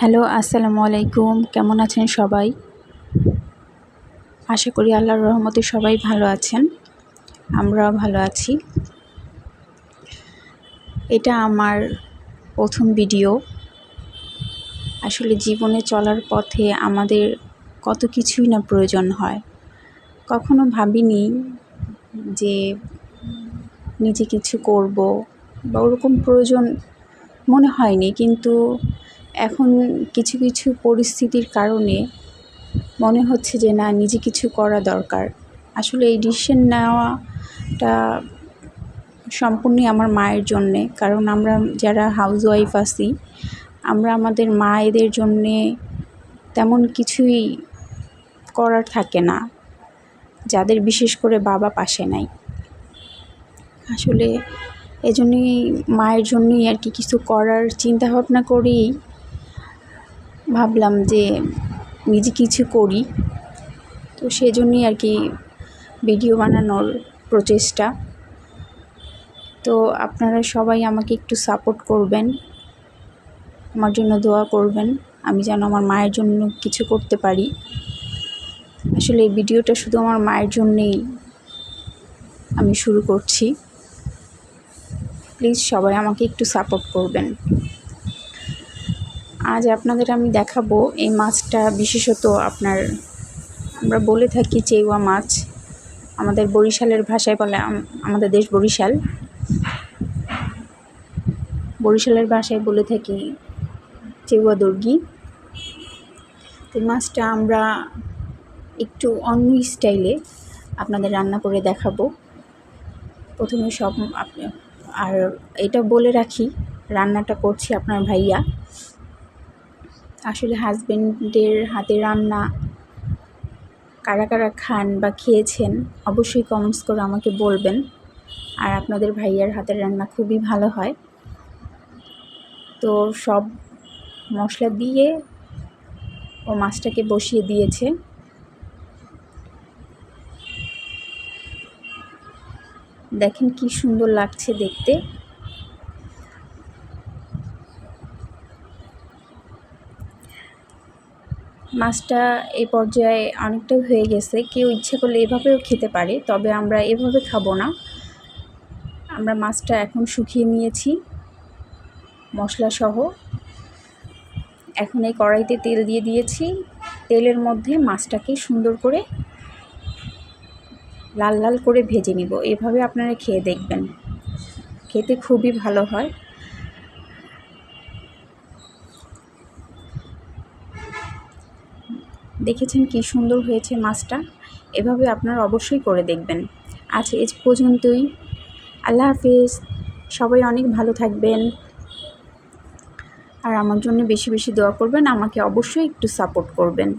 Hello, আসসালামু আলাইকুম। কেমন আছেন সবাই? আশা করি আল্লাহর রহমতে সবাই ভালো আছেন। আমরাও ভালো আছি। এটা আমার প্রথম ভিডিও। আসলে জীবনে চলার পথে আমাদের কত কিছুই না প্রয়োজন হয়। কখনো ভাবিনি যে নিজে কিছু করব বা ওরকম প্রয়োজন মনে হয়নি, কিন্তু এখন কিছু কিছু পরিস্থিতির কারণে মনে হচ্ছে যে না, নিজে কিছু করা দরকার। আসলে এই ডিসিশন নেওয়াটা সম্পূর্ণই আমার মায়ের জন্যে। কারণ আমরা যারা হাউস ওয়াইফ আছি, আমরা আমাদের মায়েদের জন্যে তেমন কিছুই করার থাকে না, যাদের বিশেষ করে বাবা পাশে নাই। আসলে এজন্যই, মায়ের জন্যই আর কি কিছু করার চিন্তা ভাবনা করেই ভাবলাম যে নিজে কিছু করি। তো সেজন্যই আর কি ভিডিও বানানোর প্রচেষ্টা। তো আপনারা সবাই আমাকে একটু সাপোর্ট করবেন। আমার জন্য দোয়া করবেন। আমি যেন আমার মায়ের জন্য কিছু করতে পারি। আসলে এই ভিডিওটা শুধু আমার মায়ের জন্যেই আমি শুরু করছি। প্লিজ সবাই আমাকে একটু সাপোর্ট করবেন। আজ আপনাদের আমি দেখাবো এই মাছটা বিশেষত আপনার, আমরা বলে থাকি চেউয়া মাছ। আমাদের বরিশালের ভাষায় বলে আমাদের দেশ বরিশাল। বরিশালের ভাষায় বলে থাকি চেউয়া দর্গি। এই মাছটা আমরা একটু অন্য স্টাইলে আপনাদের রান্না করে দেখাবো। প্রথমে সব আর এটা বলে রাখি, রান্নাটা করছি আপনার ভাইয়া। আসলে হাজব্যান্ডের হাতে রান্না কারা কারা খান বা খেয়েছেন, অবশ্যই কমেন্টস করে আমাকে বলবেন। আর আপনাদের ভাইয়ার হাতের রান্না খুবই ভালো হয়। তো সব মশলা দিয়ে ও মাছটাকে বসিয়ে দিয়েছে। দেখেন কি সুন্দর লাগছে দেখতে। মাছটা এই পর্যায়ে অনেকটাই হয়ে গেছে। কেউ ইচ্ছে করলে এভাবেও খেতে পারে, তবে আমরা এভাবে খাব না। আমরা মাছটা এখন শুকিয়ে নিয়েছি মশলা সহ এখন এই কড়াইতে তেল দিয়ে দিয়েছি। তেলের মধ্যে মাছটাকে সুন্দর করে লাল লাল করে ভেজে নিব। এভাবে আপনারা খেয়ে দেখবেন। খেতে খুবই ভালো হয়। দেখেছেন কি সুন্দর হয়েছে মাছটা? এভাবে আপনারা অবশ্যই করে দেখবেন। আজ এ পর্যন্তই। আল্লাহ হাফিজ। সবাই অনেক ভালো থাকবেন। আর আমার জন্য বেশি বেশি দোয়া করবেন। আমাকে অবশ্যই একটু সাপোর্ট করবেন।